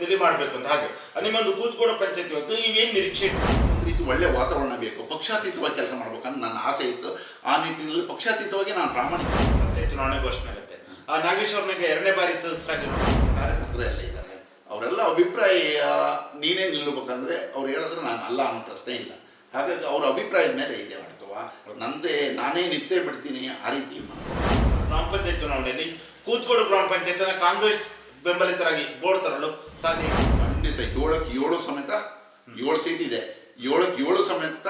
ತಿಳಿ ಮಾಡಬೇಕು ಅಂತ. ಹಾಗೆ. ಅಲ್ಲಿ ನಿಮ್ಮೊಂದು ಕೂತ್ಕೋಡ ಪಂಚಾಯತಿ ಅಂತ ನೀವೇನು ನಿರೀಕ್ಷೆ ರೀತಿ ಒಳ್ಳೆ ವಾತಾವರಣ ಬೇಕು. ಪಕ್ಷಾತೀತವಾಗಿ ಕೆಲಸ ಮಾಡ್ಬೇಕಂತ ನನ್ನ ಆಸೆ ಇತ್ತು. ಆ ನಿಟ್ಟಿನಲ್ಲಿ ಪಕ್ಷಾತೀತವಾಗಿ ನಾನು ಪ್ರಾಮಾಣಿಕ ಚುನಾವಣೆ ಘೋಷಣೆ ಆಗುತ್ತೆ. ಆ ನಾಗೇಶ್ವರನಿಗೆ ಎರಡನೇ ಬಾರಿ ಸದಸ್ಯರಾಗಿ ಕಾರ್ಯಕರ್ತರು ಎಲ್ಲ ಇದ್ದಾರೆ. ಅವರೆಲ್ಲ ಅಭಿಪ್ರಾಯ ನೀನೇ ನಿಲ್ಲಬೇಕಂದ್ರೆ ಅವ್ರು ಹೇಳಿದ್ರೆ ನಾನು ಅಲ್ಲ ಅನ್ನೋ ಪ್ರಶ್ನೆ ಇಲ್ಲ. ಹಾಗಾಗಿ ಅವ್ರ ಅಭಿಪ್ರಾಯದ ಮೇಲೆ ಇದೆ ಮಾಡ್ತವ. ನಂದೇ ನಾನೇ ನಿಂತೇ ಬಿಡ್ತೀನಿ ಆ ರೀತಿ. ಗ್ರಾಮ ಪಂಚಾಯತ್ ಚುನಾವಣೆಯಲ್ಲಿ ಕೂತ್ಕೊಡು ಗ್ರಾಮ ಪಂಚಾಯತ್ನ ಕಾಂಗ್ರೆಸ್ ಬೆಂಬಲಿತರಾಗಿ ಬೋರ್ಡ್ ತರಲು ಸಾಧ್ಯ ಖಂಡಿತ ಏಳಕ್ಕೆ ಏಳು ಸಮೇತ ಏಳು ಸೀಟ್ ಇದೆ. ಏಳಕ್ಕೆ ಏಳು ಸಮೇತ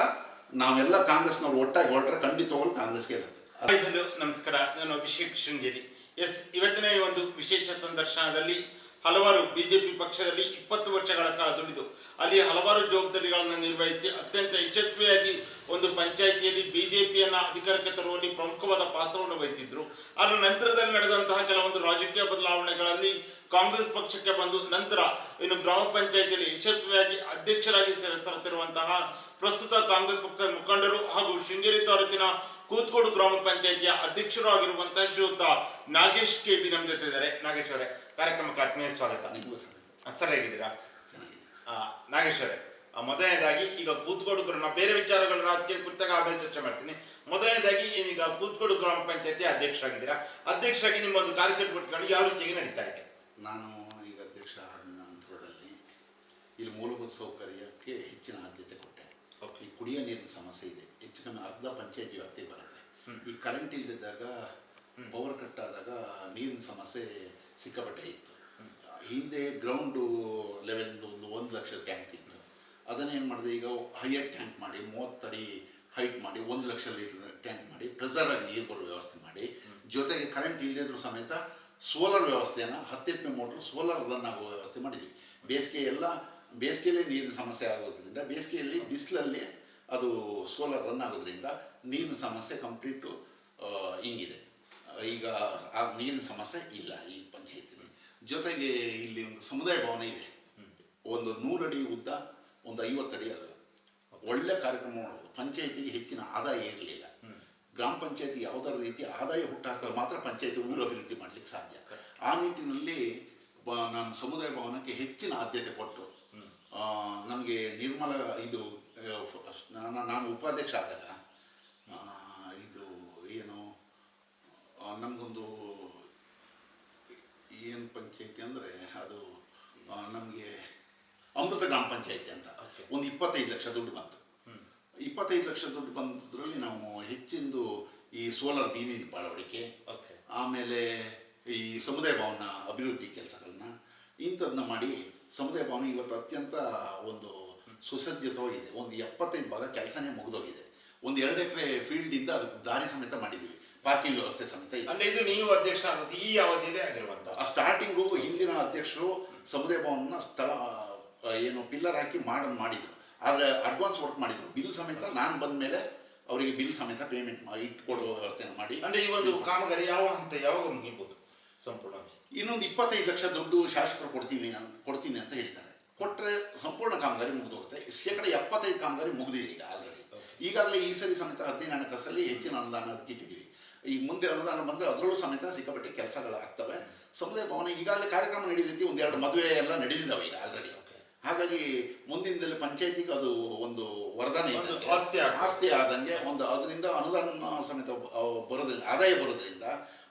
ನಾವೆಲ್ಲ ಕಾಂಗ್ರೆಸ್ನವ್ರು ಒಟ್ಟಾಗಿ ಹೊರಟ್ರೆ ಖಂಡಿತ ಕಾಂಗ್ರೆಸ್ ಗೆಲ್ಲುತ್ತೆ ಹಾಯ್ ಹಲೋ ನಮಸ್ಕಾರ. ನಾನು ಅಭಿಷೇಕ್ ಶೃಂಗೇರಿ. ಎಸ್ ಇವತ್ತಿನ ಈ ಒಂದು ವಿಶೇಷ ಸಂದರ್ಶನದಲ್ಲಿ ಹಲವಾರು ಬಿಜೆಪಿ ಪಕ್ಷದಲ್ಲಿ ಇಪ್ಪತ್ತು ವರ್ಷಗಳ ಕಾಲ ದುಡಿದು ಅಲ್ಲಿ ಹಲವಾರು ಜವಾಬ್ದಾರಿಗಳನ್ನು ನಿರ್ವಹಿಸಿ ಅತ್ಯಂತ ಯಶಸ್ವಿಯಾಗಿ ಒಂದು ಪಂಚಾಯಿತಿಯಲ್ಲಿ ಬಿಜೆಪಿಯನ್ನು ಅಧಿಕಾರಕ್ಕೆ ತರುವಲ್ಲಿ ಪ್ರಮುಖವಾದ ಪಾತ್ರವನ್ನು ವಹಿಸಿದ್ರು. ಅದರ ನಂತರದಲ್ಲಿ ನಡೆದಂತಹ ಕೆಲವೊಂದು ರಾಜಕೀಯ ಬದಲಾವಣೆಗಳಲ್ಲಿ ಕಾಂಗ್ರೆಸ್ ಪಕ್ಷಕ್ಕೆ ಬಂದು ನಂತರ ಇನ್ನು ಗ್ರಾಮ ಪಂಚಾಯಿತಿಯಲ್ಲಿ ಯಶಸ್ವಿಯಾಗಿ ಅಧ್ಯಕ್ಷರಾಗಿ ಸೇರಿಸುತ್ತಿರುವಂತಹ ಪ್ರಸ್ತುತ ಕಾಂಗ್ರೆಸ್ ಪಕ್ಷದ ಮುಖಂಡರು ಹಾಗೂ ಶೃಂಗೇರಿ ತಾಲೂಕಿನ ಕೂತ್ಕೋಡು ಗ್ರಾಮ ಪಂಚಾಯಿತಿಯ ಅಧ್ಯಕ್ಷರು ಆಗಿರುವಂತಹ ಶ್ರೀಯುತ ನಾಗೇಶ್ ಕೆ ಬಿ ನಮ್ಮ ಜೊತೆ ಇದ್ದಾರೆ. ನಾಗೇಶ್ ಅವರೇ ಕಾರ್ಯಕ್ರಮಕ್ಕೆ ಆತ್ಮೀಯ ಸ್ವಾಗತ. ಸರ್ ಹೇಗಿದ್ದೀರಾ? ಚೆನ್ನಾಗಿದೆ. ಆ, ನಾಗೇಶ್ ಅವರೇ ಆ, ಮೊದಲನೇದಾಗಿ ಈಗ ಕೂತ್ಕೋಡು ಗ್ರಾಮ ಬೇರೆ ವಿಚಾರಗಳ ರಾಜಕೀಯ ಕುರಿತಾಗ ಆಮೇಲೆ ಚರ್ಚೆ ಮಾಡ್ತೀನಿ. ಮೊದಲನೇದಾಗಿ ಈಗ ಕೂತ್ಕೋಡು ಗ್ರಾಮ ಪಂಚಾಯತಿ ಅಧ್ಯಕ್ಷರಾಗಿದ್ದೀರಾ? ಅಧ್ಯಕ್ಷರಾಗಿ ನಿಮ್ಮ ಒಂದು ಕಾರ್ಯಚಟುವಟಿಕೆಗಳು ಯಾವ ರೀತಿಯಾಗಿ ನಡೀತಾ ಇದೆ? ನಾನು ಈಗ ಅಧ್ಯಕ್ಷ ಹಂತದಲ್ಲಿ ಇಲ್ಲಿ ಮೂಲಭೂತ ಸೌಕರ್ಯಕ್ಕೆ ಹೆಚ್ಚಿನ ಆದ್ಯತೆ ಕೊಟ್ಟೆ. ಓಕೆ. ಈ ಕುಡಿಯೋ ನೀರಿನ ಸಮಸ್ಯೆ ಇದೆ. ಹೆಚ್ಚು ಕಮ್ಮಿ ಅರ್ಧ ಪಂಚಾಯತ್ ವ್ಯಾಪ್ತಿ ಬರುತ್ತೆ. ಈ ಕರೆಂಟ್ ಇಲ್ಲದಿದ್ದಾಗ ಪವರ್ ಕಟ್ ಆದಾಗ ನೀರಿನ ಸಮಸ್ಯೆ ಸಿಕ್ಕಾಪಟ್ಟೆ ಇತ್ತು. ಹಿಂದೆ ಗ್ರೌಂಡು ಲೆವೆಲ್ದು ಒಂದು ಒಂದು ಲಕ್ಷ ಟ್ಯಾಂಕ್ ಇತ್ತು. ಅದನ್ನೇನು ಮಾಡಿದೆ, ಈಗ ಹೈಯರ್ ಟ್ಯಾಂಕ್ ಮಾಡಿ ಮೂವತ್ತಡಿ ಹೈಟ್ ಮಾಡಿ, ಒಂದು ಲಕ್ಷ ಲೀಟರ್ ಟ್ಯಾಂಕ್ ಮಾಡಿ ಪ್ರೆಸರ್ ಆಗಿ ನೀರು ಬರೋ ವ್ಯವಸ್ಥೆ ಮಾಡಿ. ಜೊತೆಗೆ ಕರೆಂಟ್ ಇಲ್ಲದಿದ್ರೂ ಸಮೇತ ಸೋಲಾರ್ ವ್ಯವಸ್ಥೆಯನ್ನು, ಹತ್ತೆಪ್ಪೆ ಮೋಟ್ರು ಸೋಲಾರ್ ರನ್ ಆಗುವ ವ್ಯವಸ್ಥೆ ಮಾಡಿದ್ವಿ. ಬೇಸಿಗೆ ಎಲ್ಲ, ಬೇಸಿಗೆಯಲ್ಲೇ ನೀರಿನ ಸಮಸ್ಯೆ ಆಗೋದ್ರಿಂದ, ಬೇಸಿಗೆಯಲ್ಲಿ ಬಿಸಿಲಲ್ಲಿ ಅದು ಸೋಲಾರ್ ರನ್ ಆಗೋದ್ರಿಂದ ನೀರಿನ ಸಮಸ್ಯೆ ಕಂಪ್ಲೀಟು ಹಿಂಗಿದೆ. ಈಗ ಆ ನೀರಿನ ಸಮಸ್ಯೆ ಇಲ್ಲ. ಈ ಪಂಚಾಯತಿಲಿ ಜೊತೆಗೆ ಇಲ್ಲಿ ಒಂದು ಸಮುದಾಯ ಭವನ ಇದೆ. ಒಂದು ನೂರಡಿ ಉದ್ದ, ಒಂದು ಐವತ್ತಡಿ ಅಲ್ಲ. ಒಳ್ಳೆ ಕಾರ್ಯಕ್ರಮ ಮಾಡೋದು ಪಂಚಾಯತಿಗೆ ಹೆಚ್ಚಿನ ಆದಾಯ ಇರಲಿಲ್ಲ. ಗ್ರಾಮ ಪಂಚಾಯತಿ ಯಾವುದಾದ್ರು ರೀತಿ ಆದಾಯ ಹುಟ್ಟಾಕಲು ಮಾತ್ರ ಪಂಚಾಯತಿ ಊರು ಅಭಿವೃದ್ಧಿ ಮಾಡಲಿಕ್ಕೆ ಸಾಧ್ಯ. ಆ ನಿಟ್ಟಿನಲ್ಲಿ ನಾನು ಸಮುದಾಯ ಭವನಕ್ಕೆ ಹೆಚ್ಚಿನ ಆದ್ಯತೆ ಕೊಟ್ಟು ನಮಗೆ ನಿರ್ಮಲ ಇದು ನಾನು ಉಪಾಧ್ಯಕ್ಷ ಆದಾಗ ಇದು, ಏನು ನಮಗೊಂದು ಏನು ಪಂಚಾಯತಿ ಅಂದರೆ ಅದು ನಮಗೆ ಅಮೃತ ಗ್ರಾಮ ಪಂಚಾಯತಿ ಅಂತ. ಒಂದು ಇಪ್ಪತ್ತೈದು ಲಕ್ಷ ದುಡ್ಡು ಬಂತು. ಇಪ್ಪತ್ತೈದು ಲಕ್ಷ ದುಡ್ಡು ಬಂದದ್ರಲ್ಲಿ ನಾವು ಹೆಚ್ಚಿಂದು ಈ ಸೋಲಾರ್ ಬೀದಿ ಅಳವಡಿಕೆ ಆಮೇಲೆ ಈ ಸಮುದಾಯ ಭವನ ಅಭಿವೃದ್ಧಿ ಕೆಲಸಗಳನ್ನ ಇಂಥದನ್ನ ಮಾಡಿ ಸಮುದಾಯ ಭವನ ಇವತ್ತು ಅತ್ಯಂತ ಒಂದು ಸುಸಜ್ಜಿತವಾಗಿದೆ. ಒಂದು ಎಪ್ಪತ್ತೈದು ಭಾಗ ಕೆಲಸನೇ ಮುಗಿದೋಗಿದೆ. ಒಂದು ಎರಡು ಎಕರೆ ಫೀಲ್ಡಿಂದ ಅದಕ್ಕೆ ದಾರಿ ಸಮೇತ ಮಾಡಿದ್ದೀವಿ ಪಾರ್ಕಿಂಗ್ ವ್ಯವಸ್ಥೆ ಸಮೇತ ಇದೆ. ಅಂದ್ರೆ ಇದು ನೀವು ಅಧ್ಯಕ್ಷ ಈ ಅವಧಿಯೇ ಆಗಿರುವಂತ ಆ ಸ್ಟಾರ್ಟಿಂಗು ಹಿಂದಿನ ಅಧ್ಯಕ್ಷರು ಸಮುದಾಯ ಭವನ ಸ್ಥಳ ಏನು ಪಿಲ್ಲರ್ ಹಾಕಿ ಮಾಡನ್ ಮಾಡಿದರು. ಆದರೆ ಅಡ್ವಾನ್ಸ್ ವರ್ಕ್ ಮಾಡಿದ್ರು. ಬಿಲ್ ಸಮೇತ ನಾನು ಬಂದ ಮೇಲೆ ಅವರಿಗೆ ಬಿಲ್ ಸಮೇತ ಪೇಮೆಂಟ್ ಇಟ್ಕೊಡುವ ವ್ಯವಸ್ಥೆಯನ್ನು ಮಾಡಿ. ಅಂದ್ರೆ ಈ ಒಂದು ಕಾಮಗಾರಿ ಯಾವ ಹಂತ ಯಾವಾಗ ಮುಗಿಬಹುದು ಸಂಪೂರ್ಣವಾಗಿ? ಇನ್ನೊಂದು ಇಪ್ಪತ್ತೈದು ಲಕ್ಷ ದುಡ್ಡು ಶಾಸಕರು ಕೊಡ್ತೀನಿ ಅಂತ ಕೊಡ್ತೀನಿ ಅಂತ ಹೇಳ್ತಾರೆ ಕೊಟ್ಟರೆ ಸಂಪೂರ್ಣ ಕಾಮಗಾರಿ ಮುಗಿದೋಗುತ್ತೆ. ಶೇಕಡ ಎಪ್ಪತ್ತೈದು ಕಾಮಗಾರಿ ಮುಗಿದಿದೆ ಈಗ ಆಲ್ರೆಡಿ. ಈಗಾಗಲೇ ಈ ಸರಿ ಸಮೇತ ಹದಿನೈದು ಹಣಕಾಸಲ್ಲಿ ಹೆಚ್ಚಿನ ಅನುದಾನ ಅದಕ್ಕೆ ಇಟ್ಟಿದ್ದೀವಿ. ಈಗ ಮುಂದೆ ಅನುದಾನ ಬಂದರೆ ಅದರಲ್ಲೂ ಸಮೇತ ಸಿಕ್ಕಾಪಟ್ಟೆ ಕೆಲಸಗಳು ಆಗ್ತವೆ. ಸಮುದಾಯ ಭವನ ಈಗಾಗಲೇ ಕಾರ್ಯಕ್ರಮ ನಡೀತೈತಿ ಒಂದೆರಡು ಮದುವೆ ಎಲ್ಲ ನಡೆದಿದ್ದಾವೆ ಈಗ ಆಲ್ರೆಡಿ ಹಾಗಾಗಿ ಮುಂದಿನದಲ್ಲಿ ಪಂಚಾಯತಿಗೆ ಅದು ಒಂದು ವರದಾನ ಆಸ್ತಿ ಆಸ್ತಿ ಆದಂಗೆ ಒಂದು ಅದರಿಂದ ಅನುದಾನ ಸಮೇತ ಬರೋದ್ರಿಂದ ಆದಾಯ ಬರೋದ್ರಿಂದ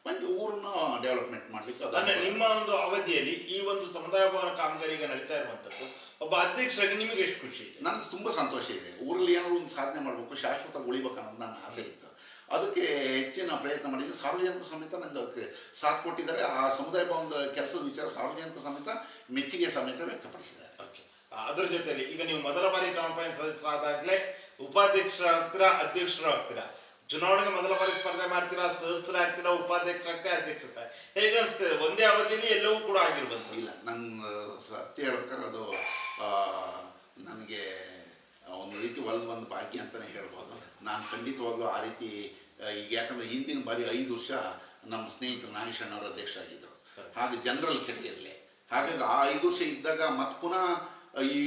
ಮಂದಿ ಊರನ್ನ ಡೆವಲಪ್ಮೆಂಟ್ ಮಾಡ್ಲಿಕ್ಕೆ ಅದನ್ನು ನಿಮ್ಮ ಒಂದು ಅವಧಿಯಲ್ಲಿ ಈ ಒಂದು ಸಮುದಾಯ ಭವನ ಕಾಮಗಾರಿ ಈಗ ನಡೀತಾ ಇರುವಂತದ್ದು ಒಬ್ಬ ಅಧ್ಯಕ್ಷರಾಗಿ ನಿಮಗೆ ಎಷ್ಟು ಖುಷಿ ಇದೆ? ನನಗೆ ತುಂಬ ಸಂತೋಷ ಇದೆ. ಊರಲ್ಲಿ ಏನಾದ್ರು ಒಂದು ಸಾಧನೆ ಮಾಡಬೇಕು ಶಾಶ್ವತ ಉಳಿಬೇಕು ಅನ್ನೋದು ನನ್ನ ಆಸೆ ಇತ್ತು. ಅದಕ್ಕೆ ಹೆಚ್ಚಿನ ಪ್ರಯತ್ನ ಮಾಡಿದ್ವಿ ಸಾರ್ವಜನಿಕ ಸಮೇತ ನನಗೆ ಅದಕ್ಕೆ ಸಾಥ್ ಕೊಟ್ಟಿದ್ದಾರೆ. ಆ ಸಮುದಾಯ ಭವನದ ಕೆಲಸದ ವಿಚಾರ ಸಾರ್ವಜನಿಕ ಸಮೇತ ಮೆಚ್ಚುಗೆ ಸಮೇತ ವ್ಯಕ್ತಪಡಿಸಿದ್ದಾರೆ. ಅದರ ಅದ್ರ ಜೊತೆಲಿ ಈಗ ನೀವು ಮೊದಲ ಬಾರಿ ಗ್ರಾಮ ಪಂಚಾಯತ್ ಸದಸ್ಯರಾದಾಗ್ಲೇ ಅಧ್ಯಕ್ಷರು ಅಧ್ಯಕ್ಷರಾಗ್ತೀರಾ ಚುನಾವಣೆಗೆ ಮೊದಲ ಬಾರಿ ಸ್ಪರ್ಧೆ ಮಾಡ್ತೀರಾ ಸದಸ್ಯರಾಗ್ತೀರಾ ಉಪಾಧ್ಯಕ್ಷರಾಗ್ತೀರಾ ಅಧ್ಯಕ್ಷರಾಗ್ತೀರಾ ಹೇಗೆ ಅನಿಸ್ತದೆ? ಒಂದೇ ಅವಧಿಯಲ್ಲಿ ಎಲ್ಲವೂ ಕೂಡ ಆಗಿರ್ಬೋದು. ಇಲ್ಲ ನನ್ನ ಸತ್ಯ ಹೇಳ್ಬೇಕಾದ್ರೆ ಅದು ನನಗೆ ಒಂದು ರೀತಿ ಒಲ್ದು ಒಂದು ಭಾಗ್ಯ ಅಂತಲೇ ಹೇಳ್ಬೋದು. ನಾನು ಖಂಡಿತವಾಗ್ಲೂ ಆ ರೀತಿ ಈಗ ಯಾಕಂದರೆ ಹಿಂದಿನ ಬಾರಿ ಐದು ವರ್ಷ ನಮ್ಮ ಸ್ನೇಹಿತರು ನಾಗೇಶಣ್ಣವರು ಅಧ್ಯಕ್ಷರಾಗಿದ್ದರು ಹಾಗೆ ಜನರಲ್ ಕೆಟಗರಿಲಿ. ಹಾಗಾಗಿ ಆ ಐದು ವರ್ಷ ಇದ್ದಾಗ ಮತ್ತೆ ಪುನಃ ಈ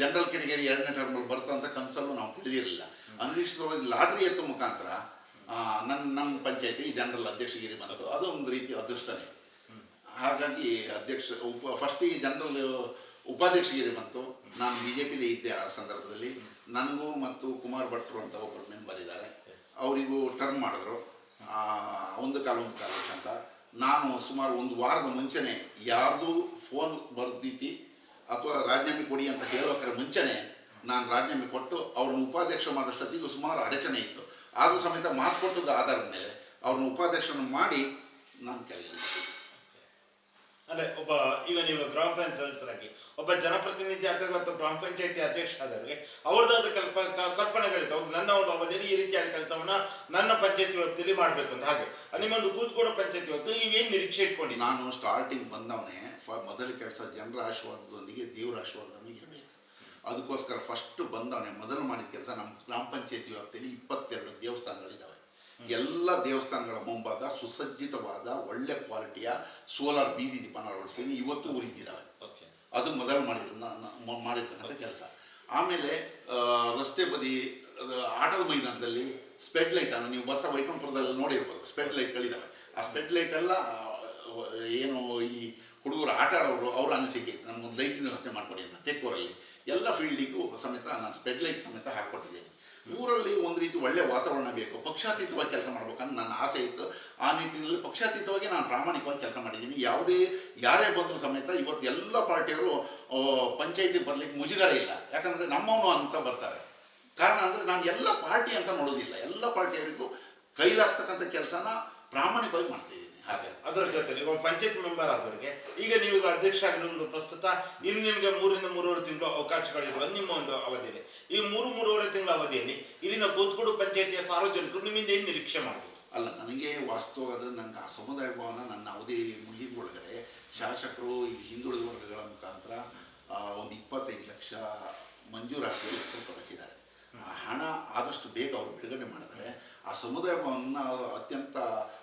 ಜನರಲ್ ಕೆಟಗರಿ ಎರಡನೇ ಟರ್ಮಲ್ಲಿ ಅಂತ ಕನಸಲ್ಲೂ ನಾವು ತಿಳಿದಿರಲಿಲ್ಲ. ಅನಿರೀಕ್ಷಿತವಾಗಿ ಲಾಟ್ರಿ ಎತ್ತು ಮುಖಾಂತರ ನನ್ನ ನಮ್ಮ ಪಂಚಾಯತಿ ಜನರಲ್ ಅಧ್ಯಕ್ಷಗಿರಿ ಬಂತು. ಅದು ಒಂದು ರೀತಿ ಅದೃಷ್ಟನೇ. ಹಾಗಾಗಿ ಅಧ್ಯಕ್ಷ ಉಪ ಫಸ್ಟಿಗೆ ಜನರಲ್ ಉಪಾಧ್ಯಕ್ಷಗಿರಿ ಮತ್ತು ನಾನು ಬಿ ಜೆ ಪಿಲಿ ಇದ್ದೆ ಆ ಸಂದರ್ಭದಲ್ಲಿ, ನನಗೂ ಮತ್ತು ಕುಮಾರ್ ಭಟ್ರು ಅಂತ ಒಬ್ಬರು ಮೆಂಬರ್ ಇದ್ದಾರೆ. ಅವರಿಗೂ ಟರ್ನ್ ಮಾಡಿದ್ರು. ಒಂದು ಕಾಲ ಒಂದು ಕಾಲ ಅಂತ. ನಾನು ಸುಮಾರು ಒಂದು ವಾರದ ಮುಂಚೆನೆ ಯಾರ್ದು ಫೋನ್ ಬರ್ದೈತಿ ಅಥವಾ ರಾಜೀನಾಮೆ ಕೊಡಿ ಅಂತ ಹೇಳೋಕ್ರ ಮುಂಚೆನೆ ನಾನು ರಾಜೀನಾಮೆ ಕೊಟ್ಟು ಅವ್ರನ್ನ ಉಪಾಧ್ಯಕ್ಷ ಮಾಡೋಷ್ಟೊತ್ತಿಗೂ ಸುಮಾರು ಅಡಚಣೆ ಇತ್ತು. ಆದರೂ ಸಮೇತ ಮಾತು ಕೊಟ್ಟದ್ದು ಆಧಾರದ ಮೇಲೆ ಅವ್ರನ್ನ ಉಪಾಧ್ಯಕ್ಷನ ಮಾಡಿ ನಾನು ಕೆಳಗೆ ಅಂದ್ರೆ ಒಬ್ಬ, ಈಗ ನೀವು ಗ್ರಾಮ ಪಂಚಾಯತ್ ಸದಸ್ಯರಾಗಿ, ಒಬ್ಬ ಜನಪ್ರತಿನಿಧಿ ಅಥವಾ ಅಥವಾ ಗ್ರಾಮ ಪಂಚಾಯತಿ ಅಧ್ಯಕ್ಷ ಆದವರಿಗೆ ಅವ್ರದ್ದಾದ ಕಲ್ಪ ಕಲ್ಪನೆಗಳಿತ್ತು ನನ್ನ ಒಂದು ಅವಧಿಯಲ್ಲಿ ಈ ರೀತಿಯಾದ ಕೆಲಸವನ್ನ ನನ್ನ ಪಂಚಾಯತಿ ವ್ಯಾಪ್ತಿಯಲ್ಲಿ ಮಾಡಬೇಕು ಅಂತ ಹಾಗೆ. ನಿಮ್ಮೊಂದು ಕೂತ್ಕೋಡ ಪಂಚಾಯತಿ ವ್ಯಾಪ್ತಿಯಲ್ಲಿ ನೀವೇನು ನಿರೀಕ್ಷೆ ಇಟ್ಕೊಂಡು ನಾನು ಸ್ಟಾರ್ಟಿಂಗ್ ಬಂದವನೇ ಮೊದಲ ಕೆಲಸ ಜನರ ಆಶೀರ್ವಾದದೊಂದಿಗೆ ದೇವರ ಆಶೀರ್ವಾದದೊಂದಿಗೆ ಇರಬೇಕು. ಅದಕ್ಕೋಸ್ಕರ ಫಸ್ಟ್ ಬಂದವನೇ, ಮೊದಲು ಮಾಡಿದ ಕೆಲಸ ನಮ್ಮ ಗ್ರಾಮ ಪಂಚಾಯತಿ ವ್ಯಾಪ್ತಿಯಲ್ಲಿ ಇಪ್ಪತ್ತೆರಡು ದೇವಸ್ಥಾನಗಳಿದ್ದಾವೆ. ಎಲ್ಲ ದೇವಸ್ಥಾನಗಳ ಮುಂಭಾಗ ಸುಸಜ್ಜಿತವಾದ ಒಳ್ಳೆ ಕ್ವಾಲಿಟಿಯ ಸೋಲಾರ್ ಬೀದಿ ದೀಪನ ಅಳವಡಿಸಿ ಇವತ್ತು ಉರಿತಿದ್ದಾವೆ ಓಕೆ ಅದು ಮೊದಲು ಮಾಡಿದ ಮಾಡಿರ್ತಕ್ಕಂಥ ಕೆಲಸ. ಆಮೇಲೆ ರಸ್ತೆ ಬದಿ ಆಟದ ಮೈದಾನದಲ್ಲಿ ಸ್ಪೆಡ್ ಲೈಟನ್ನು ನೀವು ಬರ್ತಾ ವೈಕುಂಠಪುರದಲ್ಲಿ ನೋಡಿರ್ಬೋದು ಸ್ಪೆಡ್ ಲೈಟ್ಗಳಿದ್ದಾವೆ ಆ ಸ್ಪೆಡ್ ಲೈಟ್ ಎಲ್ಲ ಏನು ಈ ಹುಡುಗರು ಆಟ ಆಡೋರು ಅವ್ರ ಅನಿಸಿಕೆ ನಮಗೊಂದು ನಮ್ಗೊಂದು ಲೈಟಿನ ವ್ಯವಸ್ಥೆ ಮಾಡಿಕೊಡಿ ಅಂತ ತೆಕ್ಕೂರಲ್ಲಿ. ಎಲ್ಲ ಫೀಲ್ಡಿಗೂ ಸಮೇತ ನಾನು ಸ್ಪೆಡ್ ಲೈಟ್ ಸಮೇತ ಹಾಕ್ಕೊಟ್ಟಿದ್ದೇನೆ. ಊರಲ್ಲಿ ಒಂದು ರೀತಿ ಒಳ್ಳೆ ವಾತಾವರಣ ಬೇಕು, ಪಕ್ಷಾತೀತವಾಗಿ ಕೆಲಸ ಮಾಡ್ಬೇಕಂತ ನನ್ನ ಆಸೆ ಇತ್ತು. ಆ ನಿಟ್ಟಿನಲ್ಲಿ ಪಕ್ಷಾತೀತವಾಗಿ ನಾನು ಪ್ರಾಮಾಣಿಕವಾಗಿ ಕೆಲಸ ಮಾಡಿದ್ದೀನಿ. ಯಾವುದೇ, ಯಾರೇ ಬಂದರೂ ಸಮೇತ ಇವತ್ತು ಎಲ್ಲ ಪಾರ್ಟಿಯವರು ಪಂಚಾಯಿತಿ ಬರಲಿಕ್ಕೆ ಮುಜುಗರ ಇಲ್ಲ. ಯಾಕಂದರೆ ನಮ್ಮವನು ಅಂತ ಬರ್ತಾರೆ. ಕಾರಣ ಅಂದರೆ ನಾನು ಎಲ್ಲ ಪಾರ್ಟಿ ಅಂತ ನೋಡೋದಿಲ್ಲ ಎಲ್ಲ ಪಾರ್ಟಿಯವರಿಗೂ ಕೈಲಾಗ್ತಕ್ಕಂಥ ಕೆಲಸನ ಪ್ರಾಮಾಣಿಕವಾಗಿ ಮಾಡ್ತಿದ್ದೀನಿ ಹಾಗೆ. ಅದರ ಜೊತೆ ನೀವು ಪಂಚಾಯತ್ ಮೆಂಬರ್ ಆದವರಿಗೆ, ಈಗ ನೀವು ಅಧ್ಯಕ್ಷ ಆಗಿರೋದು ಪ್ರಸ್ತುತ, ಇನ್ನು ನಿಮಗೆ ಮೂರಿಂದ ಮೂರುವರೆ ತಿಂಗಳು ಅವಕಾಶಗಳಿರುವ ನಿಮ್ಮ ಒಂದು ಅವಧಿಯಲ್ಲಿ. ಈ ಮೂರು, ಮೂರುವರೆ ತಿಂಗಳ ಅವಧಿಯಲ್ಲಿ ಇಲ್ಲಿನ ಕೂತ್ಕೊಡು ಪಂಚಾಯತಿಯ ಸಾರ್ವಜನಿಕರು ನಿಮ್ಮಿಂದ ಏನು ನಿರೀಕ್ಷೆ ಮಾಡಬಹುದು ಅಲ್ಲ, ನನಗೆ ವಾಸ್ತವವಾದರೆ ನನಗೆ ಆ ಸಮುದಾಯ ಭವನ ನನ್ನ ಅವಧಿ ಮುಗಿದ ಒಳಗಡೆ ಶಾಸಕರು, ಈ ಹಿಂದುಳಿದ ವರ್ಗಗಳ ಮುಖಾಂತರ ಒಂದು ಇಪ್ಪತ್ತೈದು ಲಕ್ಷ ಮಂಜೂರಾತಿ ವ್ಯಕ್ತಪಡಿಸಿದ್ದಾರೆ ಆ ಹಣ ಆದಷ್ಟು ಬೇಗ ಅವರು ಬಿಡುಗಡೆ ಮಾಡಿದರೆ ಆ ಸಮುದಾಯವನ್ನು ಅತ್ಯಂತ